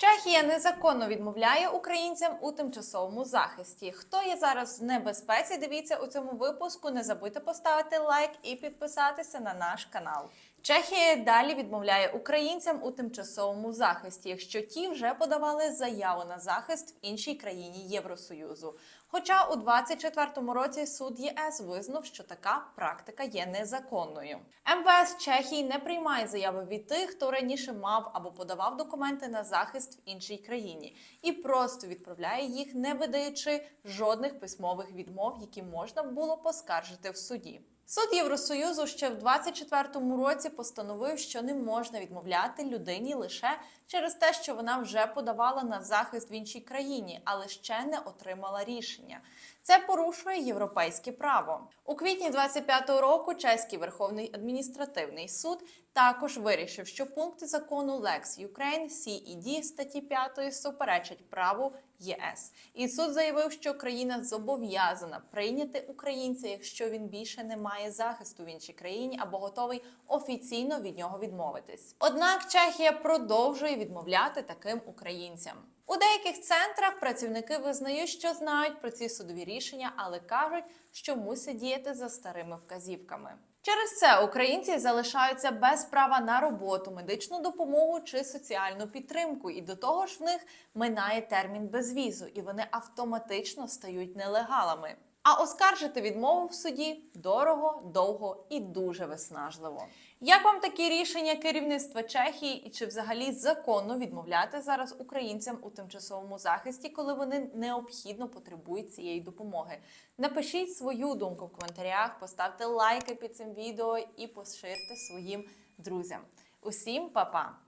Чехія незаконно відмовляє українцям у тимчасовому захисті. Хто є зараз в небезпеці? Дивіться у цьому випуску. Не забудьте поставити лайк і підписатися на наш канал. Чехія далі відмовляє українцям у тимчасовому захисті, якщо ті вже подавали заяву на захист в іншій країні Євросоюзу. Хоча у 24-му році суд ЄС визнав, що така практика є незаконною. МВС Чехії не приймає заяви від тих, хто раніше мав або подавав документи на захист в іншій країні, і просто відправляє їх, не видаючи жодних письмових відмов, які можна було поскаржити в суді. Суд Євросоюзу ще в 24-му році постановив, що не можна відмовляти людині лише через те, що вона вже подавала на захист в іншій країні, але ще не отримала рішення. Це порушує європейське право. У квітні 25-го року чеський верховний адміністративний суд також вирішив, що пункти закону Lex Ukraine CED статті 5 суперечать праву ЄС. І суд заявив, що країна зобов'язана прийняти українця, якщо він більше не має захисту в іншій країні або готовий офіційно від нього відмовитись. Однак Чехія продовжує відмовляти таким українцям. У деяких центрах працівники визнають, що знають про ці судові рішення, але кажуть, що мусять діяти за старими вказівками. Через це українці залишаються без права на роботу, медичну допомогу чи соціальну підтримку, і до того ж в них минає термін безвізу, і вони автоматично стають нелегалами. А оскаржити відмову в суді дорого, довго і дуже виснажливо. Як вам такі рішення керівництва Чехії, і чи взагалі законно відмовляти зараз українцям у тимчасовому захисті, коли вони необхідно потребують цієї допомоги? Напишіть свою думку в коментарях, поставте лайки під цим відео і поширте своїм друзям. Усім па-па!